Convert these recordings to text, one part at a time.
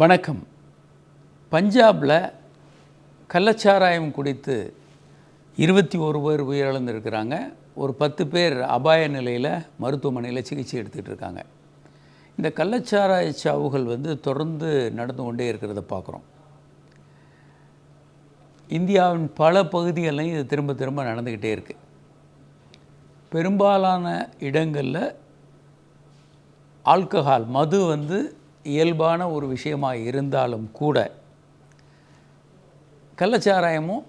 வணக்கம். பஞ்சாபில் கள்ளச்சாராயம் குடித்து இருபத்தி ஒரு பேர் உயிரிழந்திருக்கிறாங்க. ஒரு பத்து பேர் அபாய நிலையில் மருத்துவமனையில் சிகிச்சை எடுத்துகிட்டு இருக்காங்க. இந்த கள்ளச்சாராய சாவுகள் வந்து தொடர்ந்து நடந்து கொண்டே இருக்கிறத பார்க்குறோம். இந்தியாவின் பல பகுதிகள்லையும் இது திரும்ப திரும்ப நடந்துக்கிட்டே இருக்குது பெரும்பாலான இடங்களில் ஆல்கஹால் மது வந்து இயல்பான ஒரு விஷயமாக இருந்தாலும் கூட கள்ளச்சாராயமும்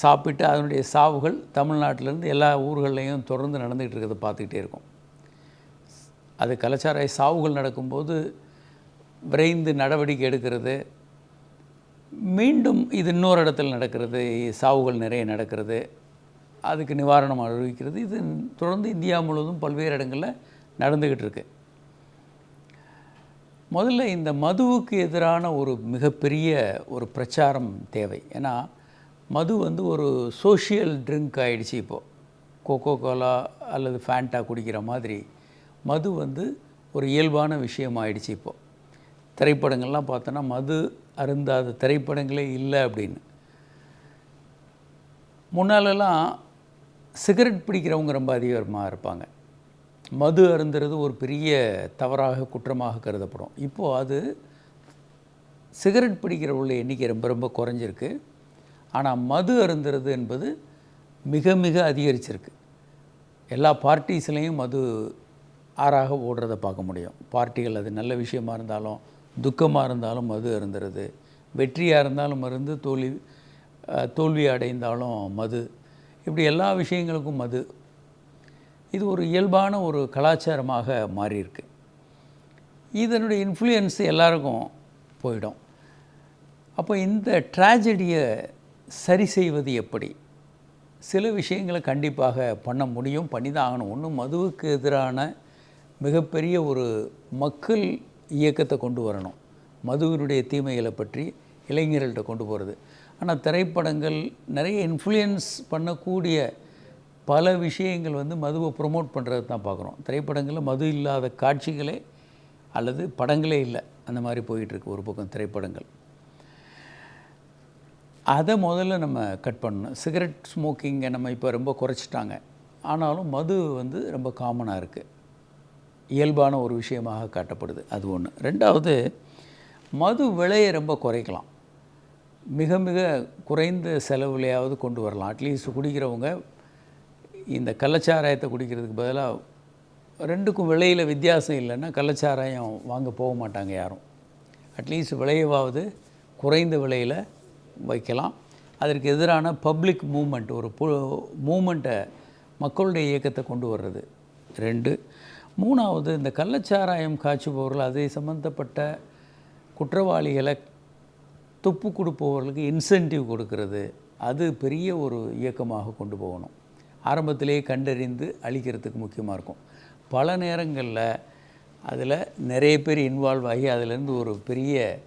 சாப்பிட்டு அதனுடைய சாவுகள் தமிழ்நாட்டிலேருந்து எல்லா ஊர்களையும் தொடர்ந்து நடந்துக்கிட்டு இருக்கிறத பார்த்துக்கிட்டே இருக்கும். அது கலாச்சார சாவுகள் நடக்கும்போது விரைந்து நடவடிக்கை எடுக்கிறது. மீண்டும் இது இன்னொரு இடத்துல நடக்கிறது சாவுகள் நிறைய நடக்கிறது. அதுக்கு நிவாரணம் அறிவிக்கிறது. இது தொடர்ந்து இந்தியா முழுவதும் பல்வேறு இடங்களில் நடந்துக்கிட்டு இருக்குது முதல்ல இந்த மதுவுக்கு எதிரான ஒரு மிகப்பெரிய ஒரு பிரச்சாரம் தேவை. ஏன்னா மது வந்து ஒரு சோஷியல் ட்ரிங்க் ஆகிடுச்சு இப்போது கோகோ கோலா அல்லது ஃபேண்டா குடிக்கிற மாதிரி மது வந்து ஒரு இயல்பான விஷயம் ஆயிடுச்சு இப்போது திரைப்படங்கள்லாம் பார்த்தோன்னா மது அருந்தாத திரைப்படங்களே இல்லை அப்படின்னு. முன்னாலெல்லாம் சிகரெட் பிடிக்கிறவங்க ரொம்ப அதிகமாக இருப்பாங்க. மது அருந்துறது ஒரு பெரிய தவறாக குற்றமாக கருதப்படும். இப்போது அது சிகரெட் பிடிக்கிறவங்கள எண்ணிக்கை ரொம்ப ரொம்ப குறைஞ்சிருக்கு. ஆனால் மது அருந்துறது என்பது மிக மிக அதிகரிச்சிருக்கு. எல்லா பார்ட்டிஸ்லேயும் மது ஆறாக ஓடுறத பார்க்க முடியும். பார்ட்டிகள் அது நல்ல விஷயமா இருந்தாலும் துக்கமாக இருந்தாலும் மது அருந்துறது. வெற்றியாக இருந்தாலும் மருந்து தோல்வி தோல்வி அடைந்தாலும் மது. இப்படி எல்லா விஷயங்களுக்கும் மது. இது ஒரு இயல்பான ஒரு கலாச்சாரமாக மாறியிருக்கு. இதனுடைய இன்ஃப்ளூயன்ஸ் எல்லாருக்கும் போயிடும். அப்போ இந்த ட்ராஜடியை சரி செய்வது எப்படி? சில விஷயங்களை கண்டிப்பாக பண்ண முடியும் பண்ணி தான் ஆகணும். ஒன்று மதுவுக்கு எதிரான மிகப்பெரிய ஒரு மக்கள் இயக்கத்தை கொண்டு வரணும். மதுவினுடைய தீமைகளை பற்றி இளைஞர்கள்ட்ட கொண்டு போகிறது ஆனால் திரைப்படங்கள் நிறைய இன்ஃப்ளூயன்ஸ் பண்ணக்கூடிய பல விஷயங்கள் வந்து மதுவை ப்ரொமோட் பண்ணுறது தான் பார்க்குறோம். திரைப்படங்களில் மது இல்லாத காட்சிகளே அல்லது படங்களே இல்லை. அந்த மாதிரி போயிட்டுருக்கு ஒரு பக்கம் திரைப்படங்கள். அதை முதல்ல நம்ம கட் பண்ணணும். சிகரெட் ஸ்மோக்கிங்கை நம்ம இப்போ ரொம்ப குறைச்சிட்டாங்க. ஆனாலும் மது வந்து ரொம்ப காமனாக இருக்குது இயல்பான ஒரு விஷயமாக காட்டப்படுது. அது ஒன்று ரெண்டாவது மது விலையை ரொம்ப குறைக்கலாம். மிக மிக குறைந்த செலவுலையாவது கொண்டு வரலாம். அட்லீஸ்ட் குடிக்கிறவங்க இந்த கள்ளச்சாராயத்தை குடிக்கிறதுக்கு பதிலாக ரெண்டுக்கும் விலையில் வித்தியாசம் இல்லைன்னா கள்ளச்சாராயம் வாங்க போக மாட்டாங்க யாரும். அட்லீஸ்ட் விலையவாவது குறைந்த விலையில் வைக்கலாம். அதற்கு எதிரான பப்ளிக் மூமெண்ட் ஒரு பு மூமெண்ட்டை மக்களுடைய இயக்கத்தை கொண்டு வர்றது. ரெண்டு. மூணாவது இந்த கள்ளச்சாராயம் காய்ச்சுபவர்கள் அதை சம்மந்தப்பட்ட குற்றவாளிகளை துப்பு கொடுப்பவர்களுக்கு இன்சென்டிவ் கொடுக்கறது. அது பெரிய ஒரு இயக்கமாக கொண்டு போகணும். ஆரம்பத்திலேயே கண்டறிந்து அழிக்கிறதுக்கு முக்கியமாக இருக்கும். பல நேரங்களில் அதில் நிறைய பேர் இன்வால்வ் ஆகி அதிலேருந்து ஒரு பெரிய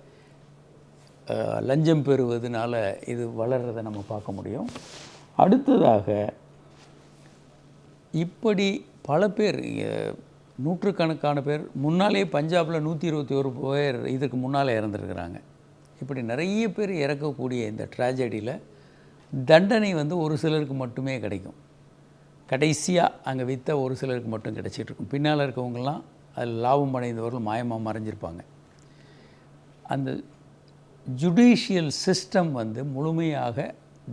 லஞ்சம் பெறுவதனால இது வளர்கிறத நம்ம பார்க்க முடியும். அடுத்ததாக இப்படி பல பேர் நூற்றுக்கணக்கான பேர் முன்னாலே பஞ்சாபில் நூற்றி இருபத்தி ஒரு பேர் இதுக்கு முன்னால் இறந்துருக்கிறாங்க. இப்படி நிறைய பேர் இறக்கக்கூடிய இந்த ட்ராஜடியில் தண்டனை வந்து ஒரு சிலருக்கு மட்டுமே கிடைக்கும். கடைசியாக அங்கே விற்ற ஒரு சிலருக்கு மட்டும் கிடச்சிட்ருக்கும் பின்னால் இருக்கவங்கெல்லாம் அதில் லாபம் அடைந்தவர்கள் மாயமாக மறைஞ்சிருப்பாங்க. அந்த ஜுடிஷியல் சிஸ்டம் வந்து முழுமையாக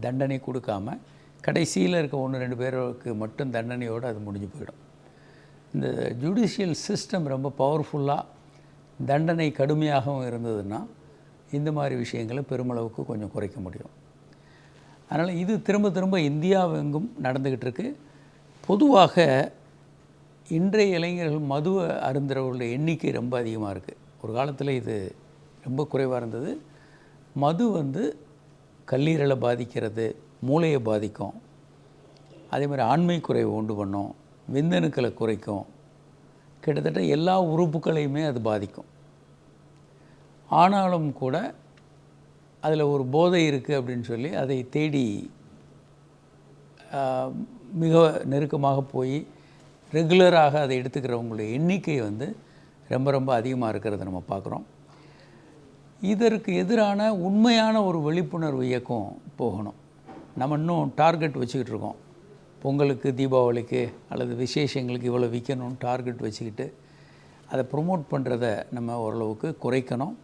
தண்டனை கொடுக்காம கடைசியில் இருக்க ஒன்று ரெண்டு பேருக்கு மட்டும் தண்டனையோடு அது முடிஞ்சு போயிடும். இந்த ஜுடிஷியல் சிஸ்டம் ரொம்ப பவர்ஃபுல்லாக தண்டனை கடுமையாகவும் இருந்ததுன்னா இந்த மாதிரி விஷயங்களை பெருமளவுக்கு கொஞ்சம் குறைக்க முடியும். அதனால் இது திரும்ப திரும்ப இந்தியாவெங்கும் நடந்துக்கிட்டு இருக்குது பொதுவாக இன்றைய இளைஞர்கள் மதுவை அருந்துறவர்களுடைய எண்ணிக்கை ரொம்ப அதிகமாக இருக்குது ஒரு காலத்தில் இது ரொம்ப குறைவாக இருந்தது. மது வந்து கல்லீரலை பாதிக்கிறது மூளையை பாதிக்கும். அதே மாதிரி ஆண்மை குறைவை உண்டு பண்ணும் விந்தணுக்களை குறைக்கும். கிட்டத்தட்ட எல்லா உறுப்புகளையுமே அது பாதிக்கும். ஆனாலும் கூட அதில் ஒரு போதை இருக்குது அப்படின்னு சொல்லி அதை தேடி மிக நெருக்கமாக போய் ரெகுலராக அதை எடுத்துக்கிறவங்களுடைய எண்ணிக்கை வந்து ரொம்ப ரொம்ப அதிகமாக இருக்கிறத நம்ம பார்க்குறோம். இதற்கு எதிரான உண்மையான ஒரு விழிப்புணர்வு இயக்கம் போகணும். நம்ம இன்னும் டார்கெட் வச்சுக்கிட்டு இருக்கோம். பொங்கலுக்கு தீபாவளிக்கு அல்லது விசேஷங்களுக்கு இவ்வளோ விற்கணும்னு டார்கெட் வச்சுக்கிட்டு அதை ப்ரொமோட் பண்ணுறத நம்ம ஓரளவுக்கு குறைக்கணும்.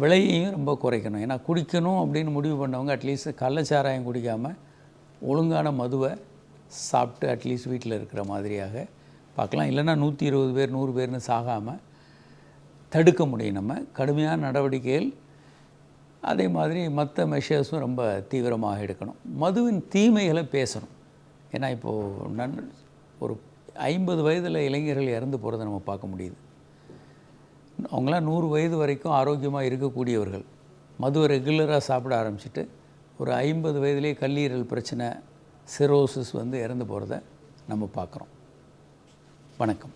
விலையையும் ரொம்ப குறைக்கணும். ஏன்னா குடிக்கணும் அப்படின்னு முடிவு பண்ணவங்க அட்லீஸ்ட் கள்ளச்சாராயம் குடிக்காமல் ஒழுங்கான மதுவை சாப்பிட்டு அட்லீஸ்ட் வீட்டில் இருக்கிற மாதிரியாக பார்க்கலாம். இல்லைன்னா நூற்றி இருபது பேர் நூறு பேர்னு சாகாமல் தடுக்க முடியும் நம்ம. கடுமையான நடவடிக்கைகள். அதே மாதிரி மற்ற மெஷர்ஸும் ரொம்ப தீவிரமாக எடுக்கணும். மதுவின் தீமைகளை பேசணும். ஏன்னா இப்போது நன் ஒரு ஐம்பது வயதில் இளைஞர்கள் இறந்து போகிறத நம்ம பார்க்க முடியுது. அவங்களாம் நூறு வயது வரைக்கும் ஆரோக்கியமாக இருக்கக்கூடியவர்கள். மதுவை ரெகுலராக சாப்பிட ஆரம்பிச்சுட்டு ஒரு ஐம்பது வயதிலே கல்லீரல் பிரச்சனை சிரோசிஸ் வந்து இறந்து போகிறத நம்ம பார்க்குறோம். வணக்கம்.